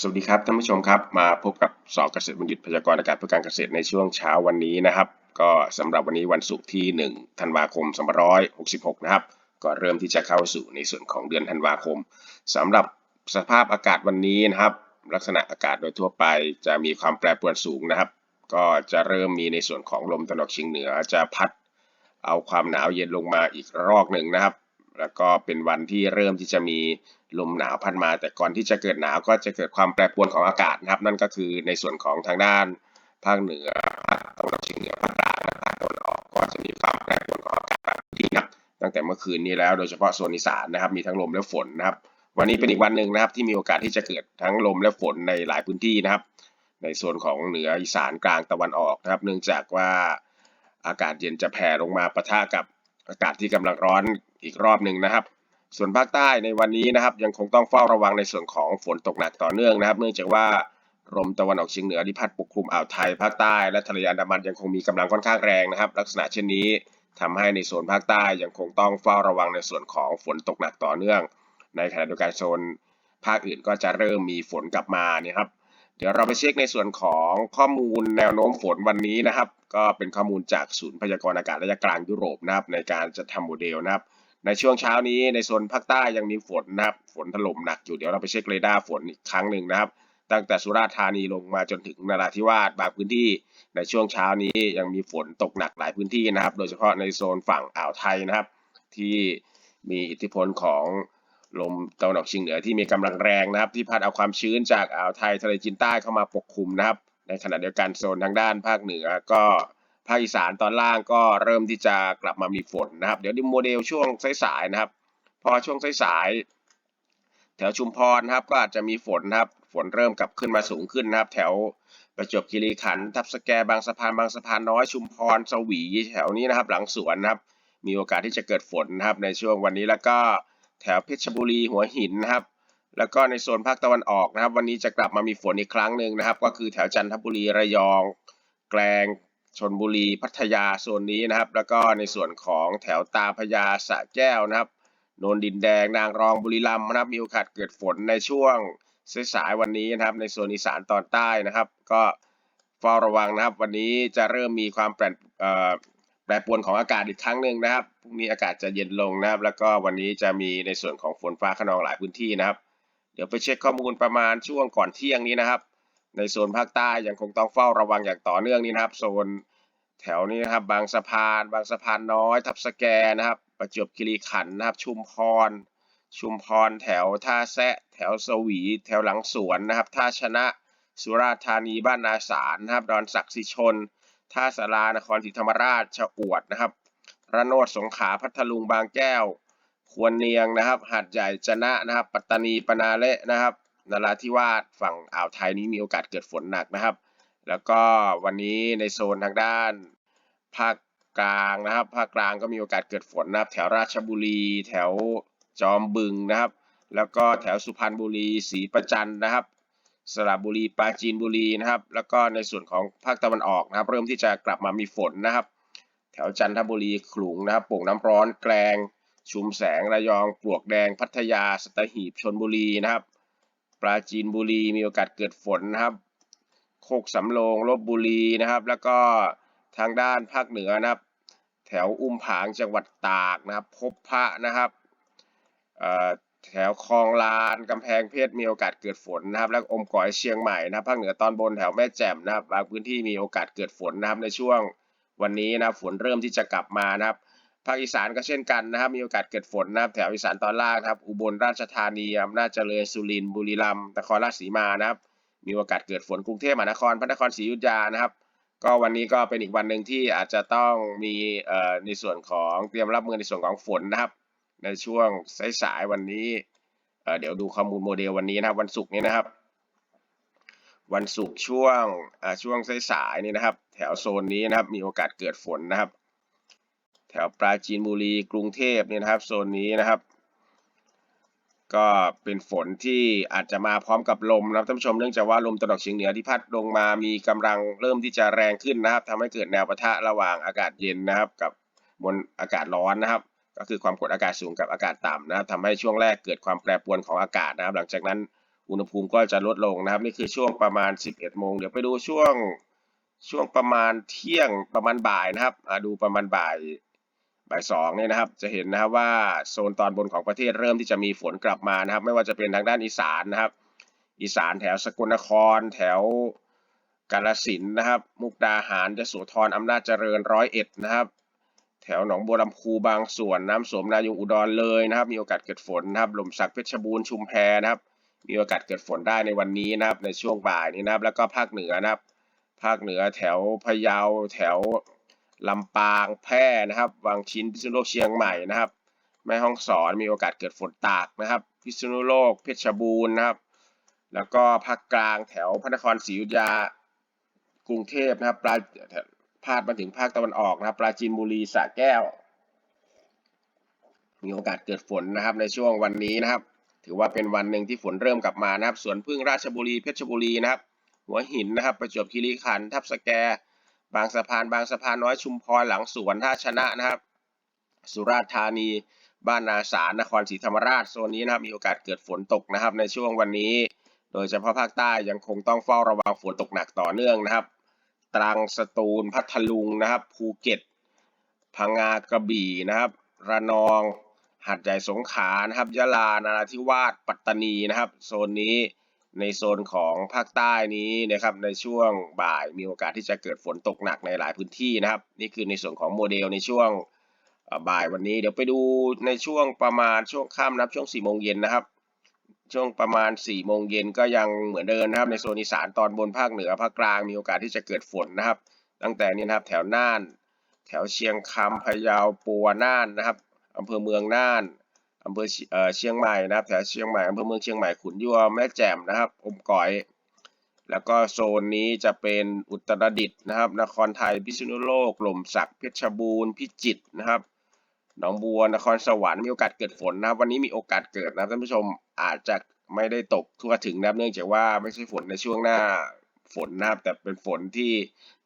สวัสดีครับท่านผู้ชมครับ มาพบกับสอเกษตรบัณฑิตพยากรณ์อากาศเพื่อการเกษตรในช่วงเช้าวันนี้นะครับ ก็สำหรับวันนี้วันศุกร์ที่ 1 ธันวาคม 2566 นะครับ ก็เริ่มที่จะเข้าสู่ในส่วนของเดือนธันวาคมสำหรับสภาพอากาศวันนี้นะครับ ลักษณะอากาศโดยทั่วไปจะมีความแปรปรวนสูงนะครับ ก็จะเริ่มมีในส่วนของลมตะวันออกเฉียงเหนือจะพัดเอาความหนาวเย็นลงมาอีกรอกหนึ่งนะครับ แล้วก็เป็นวันที่เริ่มที่จะมีลมหนาวพัดมา แต่ก่อนที่จะเกิดหนาวก็จะเกิดความแปรปรวนของอากาศนะครับ นั่นก็คือในส่วนของทางด้านภาคเหนือภาคตะวันออกเฉียงเหนือภาคกลางภาคตะวันออกก็จะมีความแปรปรวนของอากาศแบบนี้นะครับตั้งแต่เมื่อคืนนี้แล้วโดยเฉพาะโซนอีสานนะครับ มีทั้งลมและฝนนะครับ วันนี้เป็นอีกวันหนึ่งนะครับ ที่มีโอกาสที่จะเกิดทั้งลมและฝนในหลายพื้นที่นะครับ ในโซนของเหนืออีสานกลางตะวันออกนะครับ เนื่องจากว่าอากาศเย็นจะแผ่ลงมาปะทะกับ อากาศที่กำลังร้อนอีกรอบหนึ่งนะครับ ส่วนภาคใต้ในวันนี้นะครับ ยังคงต้องเฝ้าระวังในส่วนของฝนตกหนักต่อเนื่องนะครับ เนื่องจากว่าลมตะวันออกเฉียงเหนือที่พัดปกคลุมอ่าวไทยภาคใต้และทะเลอันดามันยังคงมีกำลังค่อนข้างแรงนะครับ ลักษณะเช่นนี้ทำให้ในโซนภาคใต้ยังคงต้องเฝ้าระวังในส่วนของฝนตกหนักต่อเนื่อง ในขณะเดียวกันโซนภาคอื่นก็จะเริ่มมีฝนกลับมาเนี่ยครับ เดี๋ยวเราไปเช็คในส่วนของข้อมูลแนวโน้มฝนวันนี้นะครับ ก็เป็นข้อมูลจากศูนย์พยากรณ์อากาศระยะกลางยุโรปนะครับ ในการจะทำโมเดลนะครับ ในช่วงเช้านี้ในโซนภาคใต้ยังมีฝนนะครับ ฝนถล่มหนักอยู่เดี๋ยวเราไปเช็คเรดาร์ฝนอีกครั้งหนึ่งนะครับ ตั้งแต่สุราษฎร์ธานีลงมาจนถึงนราธิวาสบางพื้นที่ ในช่วงเช้านี้ยังมีฝนตกหนักหลายพื้นที่นะครับ โดยเฉพาะในโซนฝั่งอ่าวไทยนะครับ ที่มีอิทธิพลของ ลมตะวันออกเฉียงเหนือที่มีกำลังแรงนะครับ ที่พัดเอาความชื้นจากอ่าวไทยทะเลจีนใต้เข้ามาปกคลุมนะครับ ในขณะเดียวกันโซนทางด้านภาคเหนือก็ภาคอีสานตอนล่างก็เริ่มที่จะกลับมามีฝนนะครับ เดี๋ยวดูโมเดลช่วงสายๆนะครับ พอช่วงสายๆแถวชุมพรนะครับก็อาจจะมีฝนนะครับ ฝนเริ่มกลับขึ้นมาสูงขึ้นนะครับ แถวประจวบคีรีขันธ์ทับสแกบางสะพานบางสะพานน้อยชุมพรสวีแถวนี้นะครับ หลังสวนนะครับ มีโอกาสที่จะเกิดฝนนะครับในช่วงวันนี้แล้วก็ แถวเพชรบุรีหัวหินนะครับ แล้วก็ในโซนภาคตะวันออกนะครับ วันนี้จะกลับมามีฝนอีกครั้งหนึ่งนะครับ ก็คือแถวจันทบุรีระยอง แกลงชนบุรีพัทยาโซนนี้นะครับ แล้วก็ในส่วนของแถวตาพระยาสะแก้วนะครับโนนดินแดงนางรองบุรีรัมย์นะครับมีโอกาสเกิดฝนในช่วงสายวันนี้นะครับ ในโซนอีสานตอนใต้นะครับ ก็เฝ้าระวังนะครับ วันนี้จะเริ่มมีความแปรเอ่อ แปรปรวนของอากาศอีกครั้งหนึ่งนะครับพรุ่งนี้อากาศจะเย็นลงนะครับ แล้วก็วันนี้จะมีในส่วนของฝนฟ้าขนองหลายพื้นที่นะครับ เดี๋ยวไปเช็คข้อมูลประมาณช่วงก่อนเที่ยงนี้นะครับ ในโซนภาคใต้ยังคงต้องเฝ้าระวังอย่างต่อเนื่องนี้นะครับ โซนแถวนี้นะครับ บางสะพาน บางสะพานน้อย ทับสแกนะครับ ประจวบคีรีขันธ์นะครับ ชุมพร ชุมพรแถวท่าแซะ แถวสวี แถวหลังสวนนะครับ ท่าชนะ สุราษฎร์ธานีบ้านนาสารนะครับ ดอนศักดิ์สิชน ท่าสารานครศรีธรรมราชชะอวดนะครับระโนดสงขลาพัทลุงบางแก้ว ควรเนียงนะครับ หาดใหญ่จะนะนะครับ ปัตตานีปนาเละนะครับนราธิวาสฝั่งอ่าวไทยนี้มีโอกาสเกิดฝนหนักนะครับ แล้วก็วันนี้ในโซนทางด้านภาคกลางนะครับภาคกลางก็มีโอกาสเกิดฝนนะครับ แถวราชบุรี แถวจอมบึงนะครับ แล้วก็แถวสุพรรณบุรีศรีประจันนะครับ สระบุรีปราจีนบุรีนะครับ แล้วก็ในส่วนของภาคตะวันออกนะครับ เริ่มที่จะกลับมามีฝนนะครับ แถวจันทบุรีขลุงนะครับโป่งน้ำร้อนแกลง ชุมแสงระยองปลวกแดงพัทยาสตหีบชนบุรีนะครับ ปราจีนบุรีมีโอกาสเกิดฝนนะครับ โคกสำโรงลบบุรีนะครับ แล้วก็ทางด้านภาคเหนือนะครับ แถวอุ้มผางจังหวัดตากนะครับ พบพระนะครับ แถวคลองลานกำแพงเพชรมีโอกาสเกิดฝนนะครับ แล้วอมก๋อยเชียงใหม่นะครับภาคเหนือตอนบนแถวแม่แจ่มนะครับบางพื้นที่มีโอกาสเกิดฝนนะครับในช่วงวันนี้นะครับฝนเริ่มที่จะกลับมานะครับภาคอีสานก็เช่นกันนะครับ มีโอกาสเกิดฝนนะครับ แถวอีสานตอนล่างนะครับ อุบลราชธานีอำนาจเจริญสุรินทร์บุรีรัมย์นครราชสีมานะครับ มีโอกาสเกิดฝนกรุงเทพมหานครพระนครศรีอยุธยานะครับ ก็วันนี้ก็เป็นอีกวันหนึ่งที่อาจจะต้องมีเอ่อในส่วนของเตรียมรับมือในส่วนของฝนนะครับ ในช่วงสายๆวันนี้เเดี๋ยวดูข้อมูลโมเดลวันนี้นะครับ วันศุกร์นี้นะครับ วันศุกร์ช่วงช่วงสายๆนี่นะครับ แถวโซนนี้นะครับมีโอกาสเกิดฝนนะครับ แถวปราจีนบุรีกรุงเทพเนี่ยนะครับโซนนี้นะครับ ก็เป็นฝนที่อาจจะมาพร้อมกับลมนะครับท่านผู้ชมเนื่องจากว่าลมตะวันออกเฉียงเหนือที่พัดลงมามีกำลังเริ่มที่จะแรงขึ้นนะครับทำให้เกิดแนวปะทะระหว่างอากาศเย็นนะครับ กับมวลอากาศร้อนนะครับ ก็คือความกดอากาศสูงกับอากาศต่ำนะครับทำให้ช่วงแรกเกิดความแปรปรวนของอากาศนะครับ หลังจากนั้นอุณหภูมิก็จะลดลงนะครับ นี่คือช่วงประมาณ 11โมงเดี๋ยวไปดูช่วงช่วงประมาณเที่ยงประมาณบ่ายนะครับดูประมาณบ่ายบ่ายสองเนี่ยนะครับ จะเห็นนะครับว่าโซนตอนบนของประเทศเริ่มที่จะมีฝนกลับมานะครับ ไม่ว่าจะเป็นทางด้านอีสานนะครับ อีสานแถวสกลนคร แถวกาฬสินนะครับ มุกดาหารยโสธรอำนาจเจริญร้อยเอ็ดนะครับ แถวหนองบัวลำพูบางส่วนน้ำสมนายงอุดรเลยนะครับ มีโอกาสเกิดฝนนะครับลมสักเพชรบูรณ์ชุมแพนะครับ มีโอกาสเกิดฝนได้ในวันนี้นะครับ ในช่วงบ่ายนี้นะครับ แล้วก็ภาคเหนือนะครับ ภาคเหนือแถวพะเยาแถวลำปางแพร่นะครับวังชิ้นพิษณุโลกเชียงใหม่นะครับ แม่ฮ่องสอนมีโอกาสเกิดฝนตากนะครับ พิษณุโลกเพชรบูรณ์นะครับ แล้วก็ภาคกลางแถวพระนครศรีอยุธยากรุงเทพนะครับปลาย พาดมาถึงภาคตะวันออกนะครับปราจีนบุรีสระแก้ว มีโอกาสเกิดฝนนะครับในช่วงวันนี้นะครับ ถือว่าเป็นวันหนึ่งที่ฝนเริ่มกลับมานะครับสวนพึ่งราชบุรีเพชรบุรีนะครับ หัวหินนะครับ ประจวบคีรีขันธ์ทับสแก บางสะพาน บางสะพานน้อยชุมพรหลังสวนท่าชนะนะครับ สุราษฎร์ธานี บ้านนาสารนครศรีธรรมราชโซนนี้นะครับมีโอกาสเกิดฝนตกนะครับ ในช่วงวันนี้ โดยเฉพาะภาคใต้ยังคงต้องเฝ้าระวังฝนตกหนักต่อเนื่องนะครับ ตรังสตูลพัทลุงนะครับ ภูเก็ตพังงากระบี่นะครับ ระนองหาดใหญ่สงขลานะครับยะลานาราธิวาสปัตตานีนะครับ โซนนี้ในโซนของภาคใต้นี้นะครับในช่วงบ่ายมีโอกาสที่จะเกิดฝนตกหนักในหลายพื้นที่นะครับ นี่คือในส่วนของโมเดลในช่วงบ่ายวันนี้ เดี๋ยวไปดูในช่วงประมาณช่วงค่ำนะครับช่วง4โมงเย็นนะครับ ช่วงประมาณ4โมงเย็นก็ยังเหมือนเดิมนะครับ ในโซนอีสานตอนบนภาคเหนือภาคกลางมีโอกาสที่จะเกิดฝนนะครับ ตั้งแต่นี้นะครับแถวน่าน แถวเชียงคำพะเยาปัวน่านนะครับอำเภอเมืองน่านอำเภอเอ่อเชียงใหม่นะครับ แถวเชียงใหม่อำเภอเมืองเชียงใหม่ขุนยวมแม่แจ่มนะครับ อมก๋อย แล้วก็โซนนี้จะเป็นอุตรดิตถ์นะครับ นครไทยพิษณุโลกหล่มสักเพชรบูรณ์พิจิตรนะครับ หนองบัวนครสวรรค์มีโอกาสเกิดฝนนะครับ วันนี้มีโอกาสเกิดนะครับท่านผู้ชมอาจจะไม่ได้ตกทั่วถึงนะครับเนื่องจากว่าไม่ใช่ฝนในช่วงหน้าฝนนะครับแต่เป็นฝนที่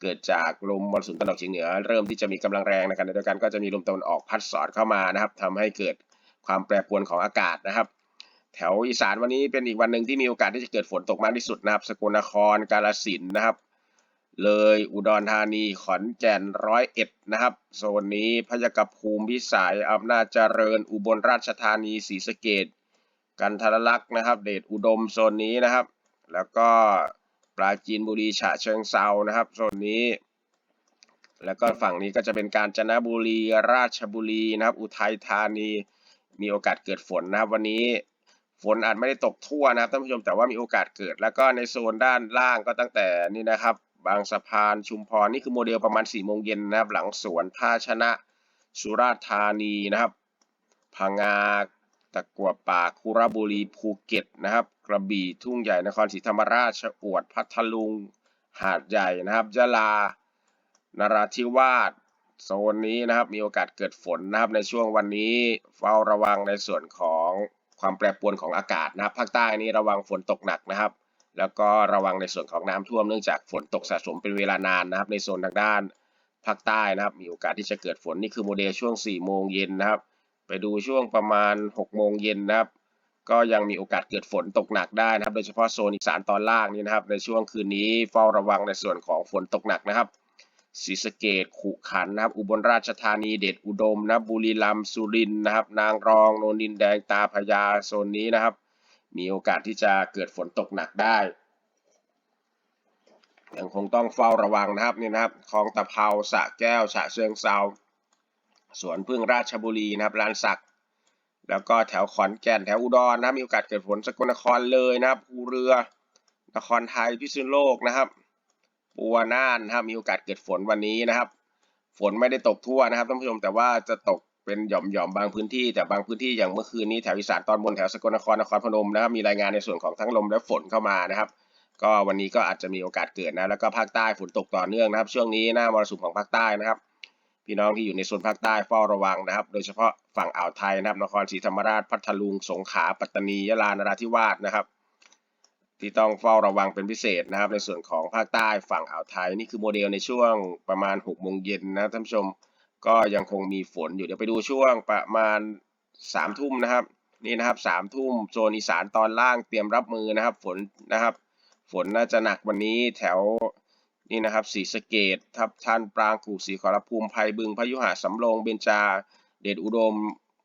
เกิดจากลมมรสุมตะวันออกเฉียงเหนือ เริ่มที่จะมีกำลังแรงนะครับในเดียวกันก็จะมีลมตะวันออกพัดสอดเข้ามานะครับทำให้เกิดความแปรปรวนของอากาศนะครับ แถวอีสานวันนี้เป็นอีกวันหนึ่งที่มีโอกาสที่จะเกิดฝนตกมากที่สุดนะครับ สกลนครกาฬสินธุ์นะครับ เลยอุดรธานีขอนแก่นร้อยเอ็ดนะครับ โซนนี้พยกภูมิพิสัยอำนาจเจริญอุบลราชธานีศรีสะเกดกันทรลักษณ์นะครับ เดชอุดมโซนนี้นะครับ แล้วก็ปราจีนบุรีฉะเชิงเซานะครับโซนนี้ แล้วก็ฝั่งนี้ก็จะเป็นกาญจนบุรีราชบุรีนะครับ อุทัยธานีมีโอกาสเกิดฝนนะครับ วันนี้ฝนอาจไม่ได้ตกทั่วนะครับท่านผู้ชมแต่ว่ามีโอกาสเกิด แล้วก็ในโซนด้านล่างก็ตั้งแต่นี่นะครับ บางสะพานชุมพรนี่คือโมเดลประมาณ4ี่โมงเย็นนะครับ หลังสวนท่าชนะสุราษฎร์ธานีนะครับพังงาตะกัวป่าคุระบุรีภูเก็ตนะครับ กระบี่ทุ่งใหญ่นครศรีธรรมราชชอวดพัทลุง หาดใหญ่นะครับยะลานราธิวาสโซนนี้นะครับมีโอกาสเกิดฝนนะครับในช่วงวันนี้เฝ้าระวังในส่วนของความแปรปรวนของอากาศนะครับภาคใต้นี้ระวังฝนตกหนักนะครับ แล้วก็ระวังในส่วนของน้ำท่วมเนื่องจากฝนตกสะสมเป็นเวลานานนะครับ ในโซนทางด้านภาคใต้นะครับ มีโอกาสที่จะเกิดฝนนี่คือโมเดลช่วง 4 โมงเย็นนะครับ ไปดูช่วงประมาณ 6 โมงเย็นนะครับ ก็ยังมีโอกาสเกิดฝนตกหนักได้นะครับ โดยเฉพาะโซนอีสานตอนล่างนี่นะครับ ในช่วงคืนนี้เฝ้าระวังในส่วนของฝนตกหนักนะครับศรีสะเกดขุขันนะครับ อุบลราชธานีเดชอุดมนะบุรีรัมย์สุรินทร์นะครับ นางรองโนนดินแดงตาพระยาโซนนี้นะครับ มีโอกาสที่จะเกิดฝนตกหนักได้ ยังคงต้องเฝ้าระวังนะครับนี่นะครับคลองตะเภาสะแก้วฉะเชิงเซาสวนพึ่งราชบุรีนะครับลานสัก แล้วก็แถวขอนแก่นแถวอุดรนะมีโอกาสเกิดฝนสกลนครเลยนะครับภูเรือ นครไทยพิษณุโลกนะครับปัวน่านนะครับมีโอกาสเกิดฝนวันนี้นะครับ ฝนไม่ได้ตกทั่วนะครับท่านผู้ชมแต่ว่าจะตก เป็นหย่อมๆบางพื้นที่แต่บางพื้นที่อย่างเมื่อคืนนี้แถวอีสานตอนบนแถวสกลนครนครพนมนะครับมีรายงานในส่วนของทั้งลมและฝนเข้ามานะครับ ก็วันนี้ก็อาจจะมีโอกาสเกิดนะแล้วก็ภาคใต้ฝนตกต่อเนื่องนะครับ ช่วงนี้หน้ามรสุมของภาคใต้นะครับ พี่น้องที่อยู่ในโซนภาคใต้เฝ้าระวังนะครับ โดยเฉพาะฝั่งอ่าวไทยนะครับนครศรีธรรมราชพัทลุงสงขลาปัตตานียะลานราธิวาสนะครับ ที่ต้องเฝ้าระวังเป็นพิเศษนะครับ ในส่วนของภาคใต้ฝั่งอ่าวไทยนี่คือโมเดลในช่วงประมาณ6โมงเย็นนะท่านผู้ชม ก็ยังคงมีฝนอยู่เดี๋ยวไปดูช่วงประมาณ3ทุ่มนะครับ นี่นะครับสามทุ่มโซนอีสานตอนล่างเตรียมรับมือนะครับ ฝนนะครับ ฝนน่าจะหนักวันนี้แถวนี่นะครับศรีสะเกดทับทันปรางกู่ศรีขอรภูมิไพบึงพยุหะสำโรงเบญจา เดชอุดม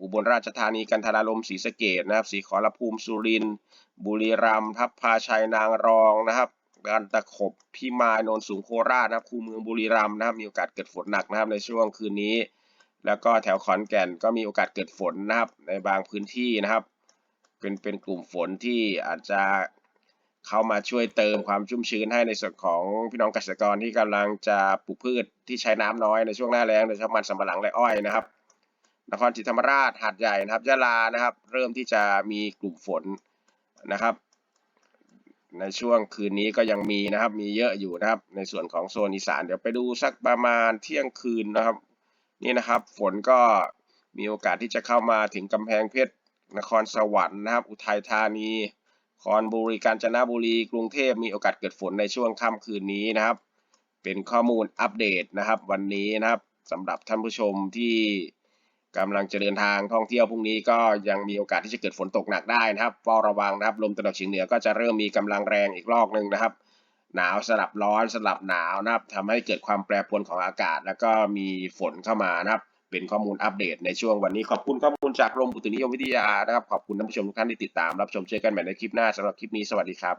อุบลราชธานีกันทารารมศรีสะเกดนะครับศรีขอรภูมิสุรินบุรีรัมย์ทับพาชัยนางรองนะครับ การตะขบพิมายนนสูงโคราชนะครับคูเมืองบุรีรัมย์นะครับมีโอกาสเกิดฝนหนักนะครับในช่วงคืนนี้ แล้วก็แถวขอนแก่นก็มีโอกาสเกิดฝนนะครับในบางพื้นที่นะครับ เป็นเป็นกลุ่มฝนที่อาจจะเข้ามาช่วยเติมความชุ่มชื้นให้ในส่วนของพี่น้องเกษตรกรที่กำลังจะปลูกพืชที่ใช้น้ำน้อยในช่วงหน้าแล้งโดยเฉพาะมันสำปะหลังและอ้อยนะครับนครศรีธรรมราชหาดใหญ่นะครับยะลานะครับ เริ่มที่จะมีกลุ่มฝนนะครับ ในช่วงคืนนี้ก็ยังมีนะครับ มีเยอะอยู่นะครับ ในส่วนของโซนอีสานเดี๋ยวไปดูสักประมาณเที่ยงคืนนะครับ นี่นะครับ ฝนก็มีโอกาสที่จะเข้ามาถึงกำแพงเพชรนครสวรรค์นะครับ อุทัยธานีคอนบุรีกาญจนบุรี กรุงเทพมีโอกาสเกิดฝนในช่วงค่ำคืนนี้นะครับ เป็นข้อมูลอัปเดตนะครับ วันนี้นะครับสำหรับท่านผู้ชมที่ กำลังจะเดินทางท่องเที่ยวพรุ่งนี้ก็ยังมีโอกาสที่จะเกิดฝนตกหนักได้นะครับเฝ้าระวังนะครับลมตะวันออกเฉียงเหนือก็จะเริ่มมีกำลังแรงอีกรอบหนึ่งนะครับ หนาวสลับร้อนสลับหนาวนะครับทำให้เกิดความแปรปรวนของอากาศ แล้วก็มีฝนเข้ามานะครับ เป็นข้อมูลอัปเดตในช่วงวันนี้ขอบคุณข้อมูลจากกรมอุตุนิยมวิทยานะครับขอบคุณท่านผู้ชมทุกท่านที่ติดตามรับชมเจอกันใหม่ในคลิปหน้าสำหรับคลิปนี้สวัสดีครับ